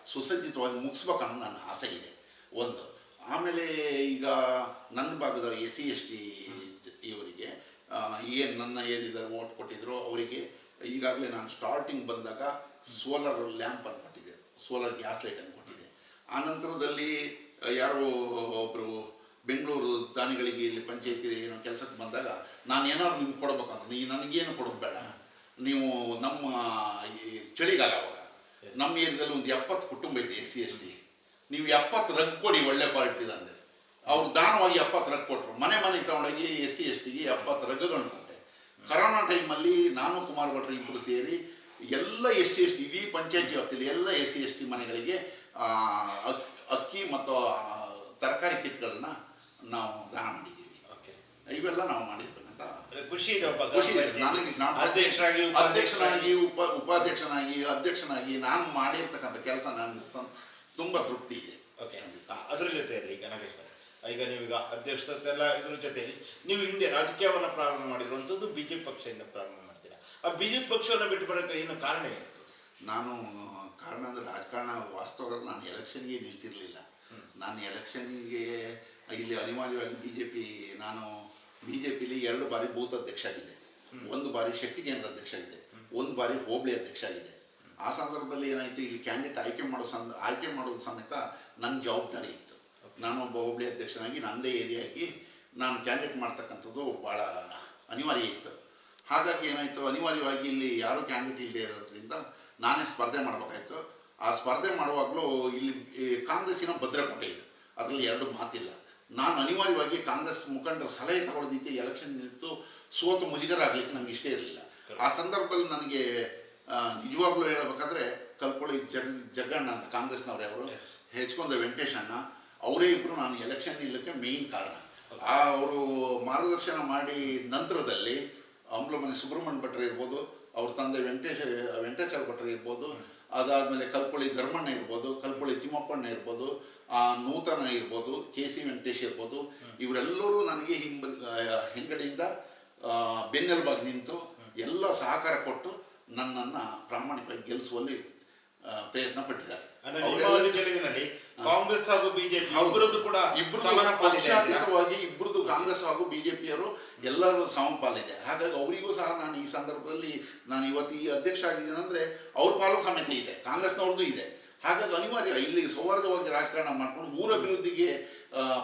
ಸುಸಜ್ಜಿತವಾಗಿ ಮುಗಿಸ್ಬೇಕನ್ನೋ ನನ್ನ ಆಸೆ ಇದೆ. ಒಂದು. ಆಮೇಲೆ ಈಗ ನನ್ನ ಭಾಗದ ಎಸ್ ಸಿ, ಎಸ್ ಟಿ ಇವರಿಗೆ ಏನು ನನ್ನ ಏನಿದ್ದಾರೆ ಓಟ್ ಕೊಟ್ಟಿದ್ರು ಅವರಿಗೆ, ಈಗಾಗಲೇ ನಾನು ಸ್ಟಾರ್ಟಿಂಗ್ ಬಂದಾಗ ಸೋಲಾರ್ ಲ್ಯಾಂಪ್ ಅನ್ನು ಕೊಟ್ಟಿದ್ದೆ. ಸೋಲಾರ್ ಗ್ಯಾಸ್ ಲೈಟನ್ನು ಕೊಟ್ಟಿದ್ದೆ. ಆ ನಂತರದಲ್ಲಿ ಯಾರೋ ಒಬ್ಬರು ಬೆಂಗಳೂರು ದಾನಿಗಳಿಗೆ ಇಲ್ಲಿ ಪಂಚಾಯತಿ ಏನೋ ಕೆಲಸಕ್ಕೆ ಬಂದಾಗ ನಾನು ಏನಾದ್ರು ನಿಮ್ಗೆ ಕೊಡ್ಬೇಕಂದ್ರೆ. ನೀ ನನಗೇನು ಕೊಡೋದು ಬೇಡ. ನೀವು ನಮ್ಮ ಈ ಚಳಿಗಾಲ ಅವಾಗ ನಮ್ಮ ಏರಿಯಾದಲ್ಲಿ ಒಂದು ಎಪ್ಪತ್ತು ಕುಟುಂಬ ಇದೆ ಎಸ್ ಸಿ ಎಸ್ ಟಿ. ನೀವು ಎಪ್ಪತ್ತು ರಗ್ ಕೊಡಿ ಒಳ್ಳೆ ಕ್ವಾಲಿಟಿ ಅಂದರೆ. ಅವ್ರು ದಾನವಾಗಿ ಎಪ್ಪತ್ತು ರಗ್ ಕೊಟ್ಟರು ಮನೆ ಮನೆಗೆ ತಗೊಂಡೋಗಿ ಎಸ್ ಸಿ ಎಸ್ ಟಿಗೆ ಎಪ್ಪತ್ತು ರಗ್ಗಗಳನ್ನು ಕೊಟ್ಟೆ. ಕರೋನಾ ಟೈಮಲ್ಲಿ ನಾನು ಕುಮಾರ್ ಭಟ್ರು ಇಬ್ಬರು ಸೇರಿ ಎಲ್ಲ ಎಸ್ ಸಿ ಎಸ್ ಟಿ ಇಡೀ ಪಂಚಾಯತಿ ವ್ಯಾಪ್ತಿಯಲ್ಲಿ ಎಲ್ಲ ಎಸ್ ಸಿ ಎಸ್ ಟಿ ಮನೆಗಳಿಗೆ ಅಕ್ಕಿ ಮತ್ತು ತರಕಾರಿ ಕಿಟ್ಗಳನ್ನ ನಾವು ದಾನ ಮಾಡಿದ್ದೀವಿ. ಓಕೆ ಇವೆಲ್ಲ ನಾವು ಮಾಡಿರ್ತಕ್ಕಂಥ ಖುಷಿ ಇದೆ ಒಬ್ಬ ಖುಷಿ ಇದೆ. ನನಗೆ ನಾನು ಅಧ್ಯಕ್ಷರಾಗಿ ಅಧ್ಯಕ್ಷನಾಗಿ ಉಪ ಉಪಾಧ್ಯಕ್ಷನಾಗಿ ಅಧ್ಯಕ್ಷನಾಗಿ ನಾನು ಮಾಡಿರ್ತಕ್ಕಂಥ ಕೆಲಸ ನಾನು ಸಂ- ತುಂಬಾ ತೃಪ್ತಿ ಇದೆ. ಓಕೆ. ಅದ್ರ ಜೊತೆಯಲ್ಲಿ ಈಗ ನಾಗೇಶ್ ಅವರೇ, ಈಗ ನೀವೀಗ ಅಧ್ಯಕ್ಷತೆ ಎಲ್ಲ ಇದ್ರ ಜೊತೆಯಲ್ಲಿ ನೀವು ಹಿಂದೆ ರಾಜಕೀಯವನ್ನು ಪ್ರಾರಂಭ ಮಾಡಿರುವಂಥದ್ದು ಬಿಜೆಪಿ ಪಕ್ಷದಿಂದ ಪ್ರಾರಂಭ ಮಾಡ್ತೀರಾ? ಆ ಬಿಜೆಪಿ ಪಕ್ಷವನ್ನು ಬಿಟ್ಟು ಬರೋಕ್ಕೆ ಏನು ಕಾರಣ ಏನು? ನಾನು ಕಾರಣ ಅಂದರೆ ರಾಜಕಾರಣ ವಾಸ್ತವದಲ್ಲಿ ನಾನು ಎಲೆಕ್ಷನ್ಗೆ ನಿಲ್ತಿರಲಿಲ್ಲ ನಾನು ಎಲೆಕ್ಷನ್ಗೆ ಇಲ್ಲಿ ಅನಿವಾರ್ಯವಾಗಿ ಬಿ ಜೆ ಪಿ ನಾನು ಬಿ ಜೆ ಪಿಲಿ ಎರಡು ಬಾರಿ ಬೂತ್ ಅಧ್ಯಕ್ಷ ಆಗಿದೆ ಒಂದು ಬಾರಿ ಶಕ್ತಿ ಕೇಂದ್ರ ಅಧ್ಯಕ್ಷ ಆಗಿದೆ ಒಂದು ಬಾರಿ ಹೋಬಳಿ ಅಧ್ಯಕ್ಷ ಆಗಿದೆ ಆ ಸಂದರ್ಭದಲ್ಲಿ ಏನಾಯಿತು? ಇಲ್ಲಿ ಕ್ಯಾಂಡಿಡೇಟ್ ಆಯ್ಕೆ ಮಾಡೋ ಸಂದ ಆಯ್ಕೆ ಮಾಡೋದು ಸಮೇತ ನನ್ನ ಜವಾಬ್ದಾರಿ ಇತ್ತು. ನಾನೊಬ್ಬ ಹೋಬಳಿ ಅಧ್ಯಕ್ಷನಾಗಿ ನನ್ನದೇ ಏರಿಯಾಗಿ ನಾನು ಕ್ಯಾಂಡಿಡೇಟ್ ಮಾಡ್ತಕ್ಕಂಥದ್ದು ಭಾಳ ಅನಿವಾರ್ಯ ಇತ್ತು. ಹಾಗಾಗಿ ಏನಾಯಿತು? ಅನಿವಾರ್ಯವಾಗಿ ಇಲ್ಲಿ ಯಾರೂ ಕ್ಯಾಂಡಿಡೇಟ್ ಇಲ್ಲದೆ ಇರೋದ್ರಿಂದ ನಾನೇ ಸ್ಪರ್ಧೆ ಮಾಡಬೇಕಾಯಿತು. ಆ ಸ್ಪರ್ಧೆ ಮಾಡುವಾಗಲೂ ಇಲ್ಲಿ ಕಾಂಗ್ರೆಸ್ಸಿನ ಭದ್ರಕೋಟೆ ಇದೆ. ಅದರಲ್ಲಿ ಎರಡು ಮಾತಿಲ್ಲ. ನಾನು ಅನಿವಾರ್ಯವಾಗಿ ಕಾಂಗ್ರೆಸ್ ಮುಖಂಡರ ಸಲಹೆ ತಗೊಳ್ಳೋದಿಕ್ಕೆ ಎಲೆಕ್ಷನ್ ನಿಂತು ಸೋತು ಮುಜುಗರ ಆಗಲಿಕ್ಕೆ ನನಗೆ ಇಷ್ಟ ಇರಲಿಲ್ಲ. ಆ ಸಂದರ್ಭದಲ್ಲಿ ನನಗೆ ನಿಜವಾಗ್ಲೂ ಹೇಳಬೇಕಾದ್ರೆ ಕಲ್ಕೊಳ್ಳಿ ಜಗ ಜಗ್ಗಣ್ಣ ಅಂತ ಕಾಂಗ್ರೆಸ್ನವ್ರೆ ಅವರು ಹೆಚ್ಕೊಂಡ ವೆಂಕಟೇಶ್ ಅಣ್ಣ. ಅವರೇ ಇಬ್ಬರು ನಾನು ಎಲೆಕ್ಷನ್ ನಿಲ್ಲಕ್ಕೆ ಮೇಯ್ನ್ ಕಾರಣ. ಆ ಅವರು ಮಾರ್ಗದರ್ಶನ ಮಾಡಿ ನಂತರದಲ್ಲಿ ಅಂಬ್ಲಮನೆ ಸುಬ್ರಹ್ಮಣ್ಯ ಭಟ್ರು ಇರ್ಬೋದು ಅವ್ರ ತಂದೆ ವೆಂಕಟೇಶ ವೆಂಕಟೇಶ್ವರ ಭಟ್ರು ಇರ್ಬೋದು ಅದಾದಮೇಲೆ ಕಲ್ಕೊಳ್ಳಿ ಧರ್ಮಣ್ಣ ಇರ್ಬೋದು ಕಲ್ಕೊಳ್ಳಿ ತಿಮ್ಮಪ್ಪಣ್ಣ ಇರ್ಬೋದು ನೂತನ ಇರ್ಬೋದು ಕೆ ಸಿ ವೆಂಕಟೇಶ್ ಇರ್ಬೋದು ಇವರೆಲ್ಲರೂ ನನಗೆ ಹಿಂಬ ಆ, ಹಿಂಗಡೆಯಿಂದ ಆ, ಬೆನ್ನೆಲುಬಾಗಿ ನಿಂತು ಎಲ್ಲ ಸಹಕಾರ ಕೊಟ್ಟು ನನ್ನನ್ನು ಪ್ರಾಮಾಣಿಕವಾಗಿ ಗೆಲ್ಲಿಸುವಲ್ಲಿ ಪ್ರಯತ್ನ ಪಟ್ಟಿದ್ದಾರೆ. ಗೆಲುವಿನಲ್ಲಿ ಕಾಂಗ್ರೆಸ್ ಹಾಗೂ ಬಿಜೆಪಿ. ಇಬ್ಬರದ್ದು ಕೂಡ ಅಂತೀರಾ? ಪಕ್ಷಾತೀತವಾಗಿ ಇಬ್ಬರದು ಕಾಂಗ್ರೆಸ್ ಹಾಗೂ ಬಿಜೆಪಿಯವರು ಎಲ್ಲರೂ ಸಮಪಾಲಿದೆ ಹಾಗಾಗಿ ಅವರಿಗೂ ಸಹ ನಾನು ಈ ಸಂದರ್ಭದಲ್ಲಿ ನಾನು ಇವತ್ತು ಈ ಅಧ್ಯಕ್ಷ ಆಗಿದ್ದೇನೆ ಅಂದರೆ ಅವ್ರ ಪಾಲು ಸಮೇತ ಇದೆ. ಕಾಂಗ್ರೆಸ್ನವ್ರದ್ದು ಇದೆ. ಹಾಗಾಗಿ ಅನಿವಾರ್ಯ ಇಲ್ಲಿ ಸೌಹಾರ್ದವಾಗಿ ರಾಜಕಾರಣ ಮಾಡ್ಕೊಂಡು ಊರ ಅಭಿವೃದ್ಧಿಗೆ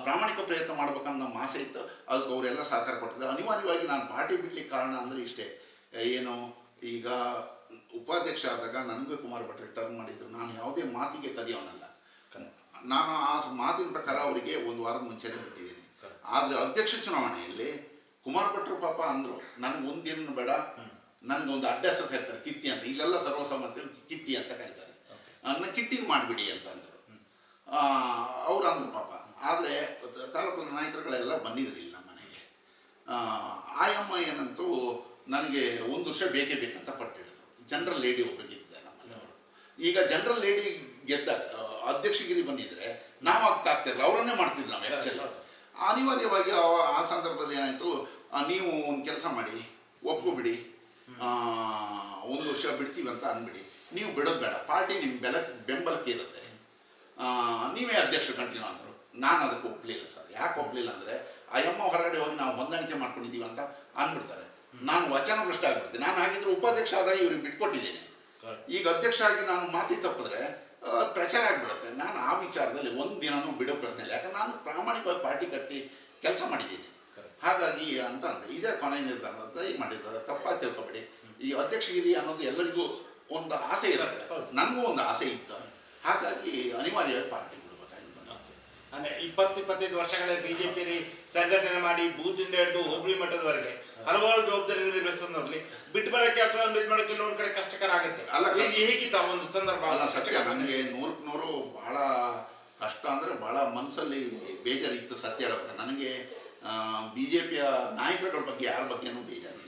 ಪ್ರಾಮಾಣಿಕ ಪ್ರಯತ್ನ ಮಾಡ್ಬೇಕನ್ನೋ ನಮ್ಮ ಆಸೆ ಇತ್ತು. ಅದಕ್ಕೆ ಅವರೆಲ್ಲ ಸಹಕಾರ ಕೊಟ್ಟಿದ್ದಾರೆ. ಅನಿವಾರ್ಯವಾಗಿ ನಾನು ಪಾರ್ಟಿ ಬಿಡ್ಲಿಕ್ಕೆ ಕಾರಣ ಅಂದರೆ ಇಷ್ಟೇ. ಏನು ಈಗ ಉಪಾಧ್ಯಕ್ಷ ಆದಾಗ ನನಗೂ ಕುಮಾರ್ ಭಟ್ರಿ ಟರ್ನ್ ಮಾಡಿದ್ರು. ನಾನು ಯಾವುದೇ ಮಾತಿಗೆ ಕದಿಯವನಲ್ಲ ನಾನು ಆ ಮಾತಿನ ಪ್ರಕಾರ ಅವರಿಗೆ ಒಂದು ವಾರದ ಮುಂಚೆನೇ ಬಿಟ್ಟಿದ್ದೀನಿ. ಆದರೆ ಅಧ್ಯಕ್ಷ ಚುನಾವಣೆಯಲ್ಲಿ ಕುಮಾರ್ ಭಟ್ರು ಪಾಪ ಅಂದರು ನನಗೆ ಒಂದಿನ ಬೇಡ ನನಗೊಂದು ಒಂದು ಅಡ್ಡ ಹೆಸರು ಕರೀತಾರೆ ಕಿತ್ತಿ ಅಂತ ಇಲ್ಲೆಲ್ಲ ಸರ್ವಸಮ್ಮತಿ ಕಿತ್ತಿ ಅಂತ ಕರೀತಾರೆ. ನನ್ನ ಕಿಟ್ಟಿಗೆ ಮಾಡಿಬಿಡಿ ಅಂತ ಅಂದರು ಅವ್ರು ಅಂದರು ಪಾಪ. ಆದರೆ ತಾಲೂಕು ನಾಯಕರುಗಳೆಲ್ಲ ಬಂದಿದ್ರು ಇಲ್ಲಿ ನಮ್ಮ ಮನೆಗೆ. ಆಯಮ್ಮ ಏನಂತೂ ನನಗೆ ಒಂದು ವರ್ಷ ಬೇಕೇ ಬೇಕಂತ ಪಟ್ಟಿಡಿದ್ರು ಜನರಲ್ ಲೇಡಿ ಒಬ್ಬರಿಗಿದ್ದೆ ನಮ್ಮಲ್ಲಿ ಅವರು. ಈಗ ಜನರಲ್ ಲೇಡಿ ಗೆದ್ದ ಅಧ್ಯಕ್ಷಗಿರಿ ಬಂದಿದ್ರೆ ನಾವು ಆಗ್ತಿರಲಿಲ್ಲ ಅವರನ್ನೇ ಮಾಡ್ತಿದ್ರು ನಾವು ಹೆಚ್ಚೆಲ್ಲ ಅನಿವಾರ್ಯವಾಗಿ ಆ- ಆ ಸಂದರ್ಭದಲ್ಲಿ ಏನಾಯಿತು ನೀವು ಒಂದು ಕೆಲಸ ಮಾಡಿ, ಒಪ್ಕೊಬಿಡಿ. ಒಂದು ವರ್ಷ ಬಿಡ್ತೀವಿ ಅಂತ ಅಂದ್ಬಿಡಿ. ನೀವು ಬಿಡೋದು ಬೇಡ. ಪಾರ್ಟಿ ನಿಮ್ಮ ಬೆಲ ಬೆಂಬಲಕ್ಕೆ ಇರುತ್ತೆ. ನೀವೇ ಅಧ್ಯಕ್ಷರು ಕಂಟಿನ್ಯೂ ಅಂದರು. ನಾನು ಅದಕ್ಕೆ ಒಪ್ಪಲಿಲ್ಲ ಸರ್. ಯಾಕೆ ಒಪ್ಪಲಿಲ್ಲ ಅಂದರೆ ಆ ಅಮ್ಮ ಹೊರಗಡೆ ಹೋಗಿ ನಾವು ಹೊಂದಾಣಿಕೆ ಮಾಡ್ಕೊಂಡಿದ್ದೀವಿ ಅಂತ ಅಂದ್ಬಿಡ್ತಾರೆ. ನಾನು ವಚನಭ್ರಷ್ಟ ಆಗ್ಬಿಡ್ತೀನಿ. ನಾನು ಹಾಗಿದ್ರೆ ಉಪಾಧ್ಯಕ್ಷ ಆದರೆ ಇವ್ರಿಗೆ ಬಿಟ್ಕೊಟ್ಟಿದ್ದೀನಿ. ಈಗ ಅಧ್ಯಕ್ಷ ಆಗಿ ನಾನು ಮಾತಿ ತಪ್ಪಿದ್ರೆ ಪ್ರಚಾರ ಆಗಿಬಿಡುತ್ತೆ. ನಾನು ಆ ವಿಚಾರದಲ್ಲಿ ಒಂದು ದಿನನೂ ಬಿಡೋ ಪ್ರಶ್ನೆ ಇಲ್ಲ. ಯಾಕಂದ್ರೆ ನಾನು ಪ್ರಾಮಾಣಿಕವಾಗಿ ಪಾರ್ಟಿ ಕಟ್ಟಿ ಕೆಲಸ ಮಾಡಿದ್ದೀನಿ. ಹಾಗಾಗಿ ಅಂತ ಅಂದೆ ಇದೇ ಕೊನೆ ನಿರ್ಧಾರ ಅಂತ ಈಗ ಮಾಡಿದ್ದಾರೆ. ತಪ್ಪಾಗಿ ತಿಳ್ಕೊಬೇಡಿ. ಈ ಅಧ್ಯಕ್ಷಗಿರಿ ಅನ್ನೋದು ಎಲ್ಲರಿಗೂ ಒಂದು ಆಸೆ ಇರುತ್ತೆ. ನನಗೂ ಒಂದು ಆಸೆ ಇತ್ತು. ಹಾಗಾಗಿ ಅನಿವಾರ್ಯವಾಗಿ ಪಾರ್ಟಿ ಬಿಡಬೇಕಾಗಿ ಬಂತು ಅಂದ್ರೆ ಇಪ್ಪತ್ತು ಇಪ್ಪತ್ತೈದು ವರ್ಷಗಳೇ ಬಿಜೆಪಿ ಸಂಘಟನೆ ಮಾಡಿ ಬೂತಿಂದ ಹಿಡಿದು ಹೋಬಳಿ ಮಟ್ಟದವರೆಗೆ ಹಲವಾರು ಜವಾಬ್ದಾರಿ ನಿರ್ವಹಿಸೋದ್ರಲ್ಲಿ ಬಿಟ್ಟು ಬರಕ್ಕೆ ಅಥವಾ ಒಂದು ಇದು ಮಾಡೋಕೆ ಕೆಲವೊಂದು ಕಡೆ ಕಷ್ಟಕರ ಆಗುತ್ತೆ. ಅಲ್ಲ, ಹೇಗಿತ್ತು ಆ ಒಂದು ಸಂದರ್ಭ? ಅಲ್ಲ ಸತ್ಯ. ನನಗೆ ನೂರಕ್ಕೆ ನೂರು ಬಹಳ ಕಷ್ಟ ಅಂದರೆ ಭಾಳ ಮನಸ್ಸಲ್ಲಿ ಬೇಜಾರಿತ್ತು ಸತ್ಯ ಹೇಳಬೇಕು ನನಗೆ ಬಿ ಜೆ ಪಿಯ ನಾಯಕರ ಬಗ್ಗೆ ಯಾರ ಬಗ್ಗೆನೂ ಬೇಜಾರಿಲ್ಲ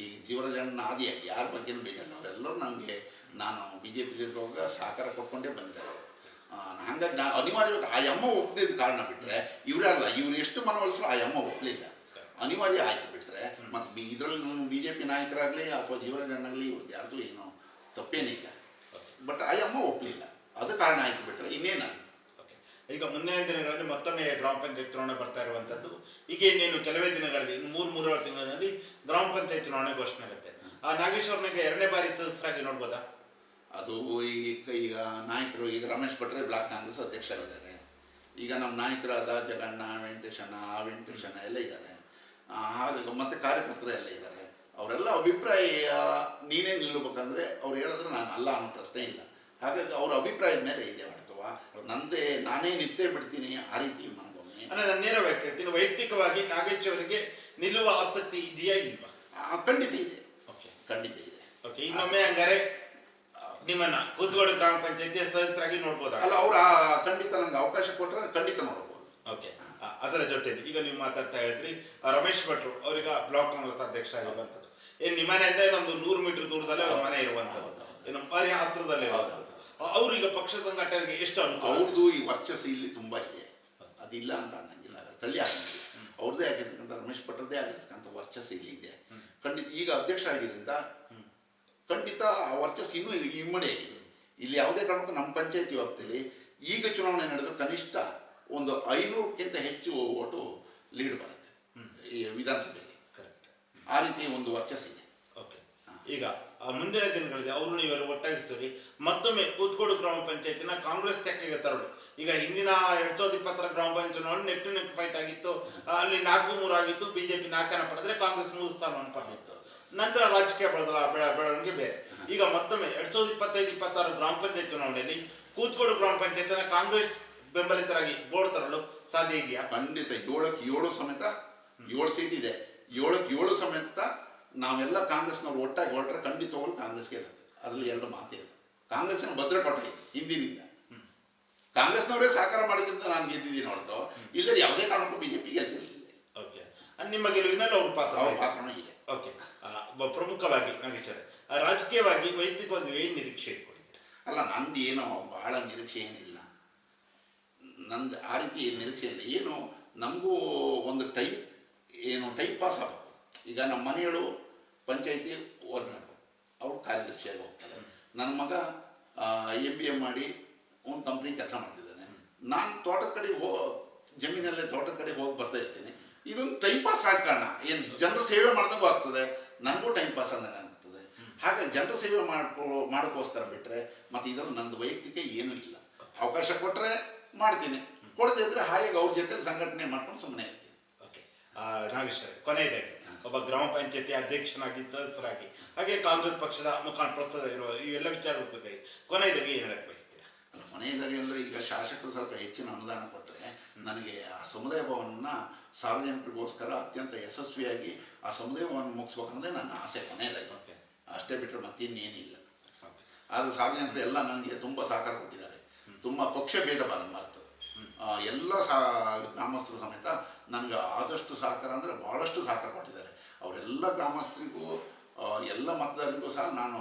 ಈ ಜೀವನಜನ ಆದಿಯಾಗಿ ಯಾರ ಬಗ್ಗೆನೂ ಬೇಜಾರು ಅವರೆಲ್ಲರೂ ನನಗೆ ನಾನು ಬಿ ಜೆ ಪಿಲಿರುವಾಗ ಸಹಕಾರ ಕೊಟ್ಕೊಂಡೇ ಬಂದಿದ್ದಾರೆ. ಹಾಗಾಗಿ ಹಂಗಾಗಿ ನಾ ಅನಿವಾರ್ಯವಾಗಿ ಆ ಅಮ್ಮ ಒಪ್ಪದಿದ್ದ ಕಾರಣ ಬಿಟ್ಟರೆ ಇವರಲ್ಲ ಇವ್ರು ಎಷ್ಟು ಮನವೊಲಿಸಲು ಆ ಅಮ್ಮ ಒಪ್ಪಲಿಲ್ಲ ಅನಿವಾರ್ಯ ಆಯ್ತು ಬಿಟ್ಟರೆ ಮತ್ತು ಇದರಲ್ಲಿ ನಾನು ಬಿ ಜೆ ಪಿ ನಾಯಕರಾಗಲಿ ಅಥವಾ ಜೀವನಜನಾಗಲಿ ಇವ್ರದ್ದು ಯಾರ್ದು ಏನೋ ತಪ್ಪೇನಿಲ್ಲ. ಬಟ್ ಆ ಅಮ್ಮ ಒಪ್ಪಲಿಲ್ಲ ಅದು ಕಾರಣ ಆಯ್ತು ಬಿಟ್ಟರೆ ಇನ್ನೇನಲ್ಲ. ಈಗ ಮುಂದಿನ ದಿನಗಳಲ್ಲಿ ಮತ್ತೊಮ್ಮೆ ಗ್ರಾಮ ಪಂಚಾಯತ್ ಚುನಾವಣೆ ಬರ್ತಾ ಇರುವಂಥದ್ದು ಈಗ ಇನ್ನೇನು ಕೆಲವೇ ದಿನಗಳಲ್ಲಿ, ಇನ್ನು ಮೂರು, ಮೂರುವರೆ ತಿಂಗಳಲ್ಲಿ ಗ್ರಾಮ ಪಂಚಾಯತ್ ಚುನಾವಣೆ ಘೋಷಣೆ ಆಗುತ್ತೆ. ಆ ನಾಗೇಶ್ವರನಿಗೆ ಎರಡನೇ ಬಾರಿ ಸದಸ್ಯರಾಗಿ ನೋಡ್ಬೋದಾ? ಅದು ಈಗ ಈಗ ನಾಯಕರು, ಈಗ ರಮೇಶ್ ಭಟ್ರೆ ಬ್ಲಾಕ್ ಕಾಂಗ್ರೆಸ್ ಅಧ್ಯಕ್ಷರಿದ್ದಾರೆ ಈಗ ನಮ್ಮ ನಾಯಕರಾದ ಜಗಣ್ಣ, ವೆಂಕಟೇಶಣ್ಣ ಆ ವೆಂಕಟೇಶಣ್ಣ ಎಲ್ಲ ಇದ್ದಾರೆ. ಹಾಗಾಗಿ ಮತ್ತೆ ಕಾರ್ಯಕರ್ತರು ಎಲ್ಲ ಇದ್ದಾರೆ. ಅವರೆಲ್ಲ ಅಭಿಪ್ರಾಯ ನೀನೇ ನಿಲ್ಲಬೇಕಂದ್ರೆ ಅವ್ರು ಹೇಳಿದ್ರೆ ನಾನು ಅಲ್ಲ ಅನ್ನೋ ಪ್ರಶ್ನೆ ಇಲ್ಲ. ಹಾಗಾಗಿ ಅವ್ರ ಅಭಿಪ್ರಾಯದ ಮೇಲೆ ಇದೆ ನಂದೇ ನಾನೇ ನಿತ್ಯ ಬಿಡ್ತೀನಿ ಆ ರೀತಿ ಮನಗೊಮ್ಮೆ ಅಂದ್ರೆ ನಾನು ನೇರವಾಗಿ ಕೇಳ್ತೀನಿ ವೈಯಕ್ತಿಕವಾಗಿ ನಾಗೇಶ್ ಅವರಿಗೆ ನಿಲ್ಲುವ ಆಸಕ್ತಿ ಇದೆಯಾ ಇಲ್ವಾ? ಆ, ಖಂಡಿತ ಇದೆ. ಓಕೆ. ಖಂಡಿತ ಇದೆ. ಓಕೆ ಇನ್ನೊಮ್ಮೆ ಹಂಗಾರೆ ನಿಮ್ಮನ್ನ ಕೂತ್ಗೋಡು ಗ್ರಾಮ ಪಂಚಾಯತಿ ಸದಸ್ಯರಾಗಿ ನೋಡ್ಬೋದಾ? ಅಲ್ಲ ಅವ್ರು ಆ ಖಂಡಿತ ನಂಗೆ ಅವಕಾಶ ಕೊಟ್ಟರೆ ಖಂಡಿತ ನೋಡ್ಬೋದು. ಓಕೆ ಅದರ ಜೊತೆ ಈಗ ನೀವು ಮಾತಾಡ್ತಾ ಹೇಳಿದ್ರಿ ಆ, ರಮೇಶ್ ಭಟ್ರು ಅವ್ರೀಗ ಬ್ಲಾಕ್ ಕಾಂಗ್ರೆಸ್ ಅಧ್ಯಕ್ಷ ಆಗಿರುವಂಥದ್ದು. ಏನು ನಿಮ್ಮ ಮನೆಯಿಂದ ಒಂದು ನೂರು ಮೀಟರ್ ದೂರದಲ್ಲೇ ಅವ್ರ ಮನೆ ಇರುವಂಥದ್ದು. ಏನು ಭಾರಿ ಹತ್ರದಲ್ಲೇ ಇರುವಂಥದ್ದು. ಅವ್ರೀಗ ಪಕ್ಷದ ಸಂಘಟನೆಗೆ ಎಷ್ಟು ಅನುಕೂಲ? ಅವ್ರದ್ದು ಈ ವರ್ಚಸ್ಸು ಇಲ್ಲಿ ತುಂಬ ಇದೆ. ಅದಿಲ್ಲ ಅಂತ ಅನ್ನಂಗಿಲ್ಲ ತಳ್ಳಿ ಆಗಂಗಿಲ್ಲ ಅವ್ರದ್ದೇ ಆಗಿರ್ತಕ್ಕಂಥ ರಮೇಶ್ ಭಟ್ರದ್ದೇ ಆಗಿರ್ತಕ್ಕಂಥ ವರ್ಚಸ್ಸು ಇಲ್ಲಿ ಇದೆ. ಖಂಡಿತ ಈಗ ಅಧ್ಯಕ್ಷ ಆಗಿದ್ದರಿಂದ ಖಂಡಿತ ಆ ವರ್ಚಸ್ಸು ಇನ್ನೂ ಇಮ್ಮಡಿ ಆಗಿದೆ. ಇಲ್ಲಿ ಯಾವುದೇ ಕಾರಣಕ್ಕೂ ನಮ್ಮ ಪಂಚಾಯತಿ ವ್ಯಾಪ್ತಿಯಲ್ಲಿ ಈಗ ಚುನಾವಣೆ ನಡೆದ್ರೆ ಕನಿಷ್ಠ ಒಂದು ಐನೂರಕ್ಕಿಂತ ಹೆಚ್ಚು ಓಟು ಲೀಡ್ ಬರುತ್ತೆ ಈ ವಿಧಾನಸಭೆಗೆ. ಕರೆಕ್ಟ್ ಆ ರೀತಿ ಒಂದು ವರ್ಚಸ್ಸಿದೆ ಓಕೆ ಈಗ ಮುಂದಿನ ದಿನಗಳಲ್ಲಿ ಅವರು ಇವರು ಒಟ್ಟಾಗಿಸ್ತೀವಿ ಮತ್ತೊಮ್ಮೆ ಕೂತ್ಕೋಡು ಗ್ರಾಮ ಪಂಚಾಯತಿನ ಕಾಂಗ್ರೆಸ್ ತೆಕ್ಕೆಗೆ ತರಲು ಈಗ ಹಿಂದಿನ ಎರಡ್ ಸಾವಿರದ ಇಪ್ಪತ್ತರ ಗ್ರಾಮ ಪಂಚಾಯತ್ ನೆಕ್ ಟು ಫೈಟ್ ಆಗಿತ್ತು. ಅಲ್ಲಿ ನಾಲ್ಕು ಮೂರು ಆಗಿತ್ತು. ಬಿಜೆಪಿ ನಾಲ್ಕನ ಪಡೆದ್ರೆ ಕಾಂಗ್ರೆಸ್ ಮೂರು ಸ್ಥಾನವನ್ನು ಪಡೆದಿತ್ತು. ನಂತರ ರಾಜಕೀಯ ಬೆಳ- ಬೆಳವಣಿಗೆ ಬೇರೆ. ಈಗ ಮತ್ತೊಮ್ಮೆ ಎರಡ್ ಸಾವಿರದ ಇಪ್ಪತ್ತೈದು, ಇಪ್ಪತ್ತಾರು ಗ್ರಾಮ ಪಂಚಾಯತ್ ಚುನಾವಣೆಯಲ್ಲಿ ಕೂತ್ಕೋಡು ಗ್ರಾಮ ಪಂಚಾಯತಿನ ಕಾಂಗ್ರೆಸ್ ಬೆಂಬಲಿತರಾಗಿ ಬೋರ್ಡ್ ತರಲು ಸಾಧ್ಯ ಇದೆಯಾ? ಖಂಡಿತ ಏಳಕ್ಕೆ ಏಳು ಸಮೇತ ಏಳು ಸೀಟ್ ಇದೆ. ಏಳಕ್ಕೆ ಏಳು ಸಮೇತ ನಾವೆಲ್ಲ ಕಾಂಗ್ರೆಸ್ನವ್ರು ಒಟ್ಟಾಗಿ ಹೊರಟ್ರೆ ಖಂಡಿತವಾಗ್ಲೂ ಕಾಂಗ್ರೆಸ್ ಗೆಲ್ಲುತ್ತೆ ಅದರಲ್ಲಿ ಎರಡು ಮಾತಿಲ್ಲ ಕಾಂಗ್ರೆಸ್ಸಿನ ಭದ್ರಕೋಟೆ ಹಿಂದಿನ ಹಿಂದಿನಿಂದ. ಕಾಂಗ್ರೆಸ್ನವರೇ ಸಹಕಾರ ಮಾಡಿದ್ರಿಂದ ನಾನು ಗೆದ್ದಿದ್ದೀನಿ ಹೊರತು. ಇಲ್ಲದೆ ಯಾವುದೇ ಕಾರಣಕ್ಕೂ ಬಿಜೆಪಿ ಗೆಲ್ತಿರಲಿಲ್ಲ. ಓಕೆ ನಿಮ್ಮ ಗೆಲುವಿನಲ್ಲಿ ಅವ್ರ ಪಾತ್ರ ಅವ್ರ. ಪಾತ್ರನೂ ಇದೆ ಓಕೆ ಪ್ರಮುಖವಾಗಿ ನಾಗೇಶ್ವರ ರಾಜಕೀಯವಾಗಿ ವೈಯಕ್ತಿಕವಾಗಿ ಏನು ನಿರೀಕ್ಷೆ ಇಟ್ಕೊಂಡಿದ್ದೀರಿ? ಅಲ್ಲ ನಂದು ಏನೋ ಬಹಳ ನಿರೀಕ್ಷೆ ಏನಿಲ್ಲ. ನಂದು ಆ ರೀತಿ ನಿರೀಕ್ಷೆ ಇಲ್ಲ. ಏನು ನಮಗೂ ಒಂದು ಟೈಪ್ ಏನು ಟೈಪ್ ಪಾಸ್ ಆಗಬೇಕು. ಈಗ ನಮ್ಮ ಮನೆಯಳು ಪಂಚಾಯತಿ ವರ್ಕರ್ ಅವರು ಕಾರ್ಯದರ್ಶಿಯಾಗಿ ಹೋಗ್ತಾರೆ. ನನ್ನ ಮಗ ಎಂ ಬಿ ಎ ಮಾಡಿ ಒಂದು ಕಂಪ್ನಿ ಕೆಲಸ ಮಾಡ್ತಿದ್ದಾನೆ. ನಾನು ತೋಟದ ಕಡೆ ಹೋ, ಜಮೀನಲ್ಲೇ ತೋಟದ ಕಡೆ ಹೋಗಿ ಬರ್ತಾ ಇರ್ತೀನಿ. ಇದೊಂದು ಟೈಮ್ ಪಾಸ್ ರಾಜಕಾರಣ. ಏನು ಜನರ ಸೇವೆ ಮಾಡಿದಂಗೂ ಆಗ್ತದೆ. ನನಗೂ ಟೈಮ್ ಪಾಸ್ ಅಂದಂಗೆ ಆಗ್ತದೆ. ಹಾಗೆ ಜನರ ಸೇವೆ ಮಾಡ್ಕೋ, ಮಾಡೋಕ್ಕೋಸ್ಕರ ಬಿಟ್ಟರೆ ಮತ್ತು ಇದರಲ್ಲಿ ನಂದು ವೈಯಕ್ತಿಕ ಏನೂ ಇಲ್ಲ. ಅವಕಾಶ ಕೊಟ್ಟರೆ ಮಾಡ್ತೀನಿ. ಕೊಡದೇ ಇದ್ರೆ ಹಾಗೆ ಅವ್ರ ಜೊತೆ ಸಂಘಟನೆ ಮಾಡ್ಕೊಂಡು ಸುಮ್ಮನೆ ಇರ್ತೀನಿ. ಓಕೆ ನಾಗೇಶ್ ಕೊನೆಯದಾಗಿ. ಒಬ್ಬ ಗ್ರಾಮ ಪಂಚಾಯತಿ ಅಧ್ಯಕ್ಷನಾಗಿ ಸದಸ್ಯರಾಗಿ ಹಾಗೆ ಕಾಂಗ್ರೆಸ್ ಪಕ್ಷದ ಮುಖಂಡ ಪ್ರಸ್ತುತ ಇರೋ ಈ ಎಲ್ಲ ವಿಚಾರಗಳ ಕುರಿತಾಗಿ ಕೊನೆಯದಾಗಿ ಏನು ಹೇಳಕ್ಕೆ ಬಯಸ್ತೀರಾ? ಅಲ್ಲ, ಮನೆಯದಾಗೆ ಅಂದರೆ ಈಗ ಶಾಸಕರು ಸ್ವಲ್ಪ ಹೆಚ್ಚಿನ ಅನುದಾನ ಕೊಟ್ಟರೆ ನನಗೆ ಆ ಸಮುದಾಯ ಭವನನ್ನ ಸಾರ್ವಜನಿಕರಿಗೋಸ್ಕರ ಅತ್ಯಂತ ಯಶಸ್ವಿಯಾಗಿ ಆ ಸಮುದಾಯ ಭವನ ಮುಗಿಸ್ಬೇಕನ್ನೋದೇ ನನ್ನ ಆಸೆ ಕೊನೆಯದಾಗಿ. ಓಕೆ. ಅಷ್ಟೇ ಬಿಟ್ಟರೆ ಮತ್ತಿನ್ನೇನಿಲ್ಲ ಆದರೆ ಸಾರ್ವಜನಿಕರು ಎಲ್ಲ ನನಗೆ ತುಂಬ ಸಹಕಾರ ಕೊಟ್ಟಿದ್ದಾರೆ. ತುಂಬ ಪಕ್ಷ ಭೇದ ಭಾವ ಮರೆತು. ಆ, ಎಲ್ಲ ಸಾ, ಗ್ರಾಮಸ್ಥರು ಸಮೇತ ನನಗೆ ಆದಷ್ಟು ಸಹಕಾರ ಅಂದರೆ ಭಾಳಷ್ಟು ಸಹಕಾರ ಕೊಟ್ಟಿದ್ದಾರೆ. ಅವರೆಲ್ಲ ಗ್ರಾಮಸ್ಥರಿಗೂ ಎಲ್ಲ ಮತದಾರರಿಗೂ ಸಹ ನಾನು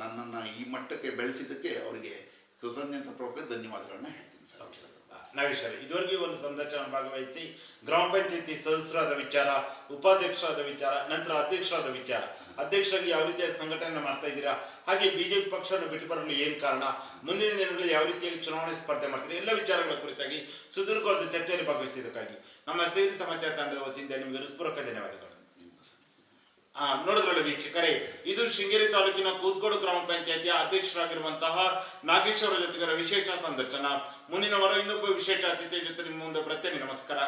ನನ್ನನ್ನು ಈ ಮಟ್ಟಕ್ಕೆ ಬೆಳೆಸಿದ್ದಕ್ಕೆ ಅವರಿಗೆ ಕೃತಜ್ಞತೆ ಪೂರ್ವಕ ಧನ್ಯವಾದಗಳನ್ನ ಹೇಳ್ತೀನಿ ಸರ್. ಈ ಸಂದರ್ಭ. ನಾಗೇಶ್ ಇದುವರೆಗೂ ಒಂದು ಸಂದರ್ಶನ ಭಾಗವಹಿಸಿ ಗ್ರಾಮ ಪಂಚಾಯತಿ ಸದಸ್ಯರಾದ ವಿಚಾರ, ಉಪಾಧ್ಯಕ್ಷರಾದ ವಿಚಾರ, ನಂತರ ಅಧ್ಯಕ್ಷರಾದ ವಿಚಾರ ಅಧ್ಯಕ್ಷರಾಗಿ ಯಾವ ರೀತಿಯ ಸಂಘಟನೆ ಮಾಡ್ತಾ ಇದ್ದೀರಾ ಹಾಗೆ ಬಿಜೆಪಿ ಪಕ್ಷವನ್ನು ಬಿಟ್ಟು ಬರಲು ಏನು ಕಾರಣ ಮುಂದಿನ ದಿನಗಳಲ್ಲಿ ಯಾವ ರೀತಿಯಾಗಿ ಚುನಾವಣೆ ಸ್ಪರ್ಧೆ ಮಾಡ್ತೀರಿ ಎಲ್ಲ ವಿಚಾರಗಳ ಕುರಿತಾಗಿ ಸುದೀರ್ಘವಾದ ಚರ್ಚೆಯಲ್ಲಿ ಭಾಗವಹಿಸಿದ್ದಕ್ಕಾಗಿ ನಮ್ಮ ಸೇರಿ ಸಮಾಚಾರ ತಂಡದ ವತಿಯಿಂದ ನಿಮಗೆ ಹೃತ್ಪೂರ್ವಕ ಧನ್ಯವಾದಗಳು. ಆ, ನೋಡಿದ್ರಲ್ಲ ವೀಕ್ಷಕರೇ ಇದು ಶೃಂಗೇರಿ ತಾಲೂಕಿನ ಕೂತ್ಕೋಡು ಗ್ರಾಮ ಪಂಚಾಯತಿಯ ಅಧ್ಯಕ್ಷರಾಗಿರುವಂತಹ ನಾಗೇಶ್ವರ ಜೊತೆಗರ ವಿಶೇಷ ಸಂದರ್ಶನ ಮುಂದಿನ ವಾರ ಇನ್ನೊಬ್ಬ ವಿಶೇಷ ಅತಿಥಿಯ ಜೊತೆ ನಿಮ್ಮ ಮುಂದೆ ಬರ್ತೇನೆ ನಮಸ್ಕಾರ.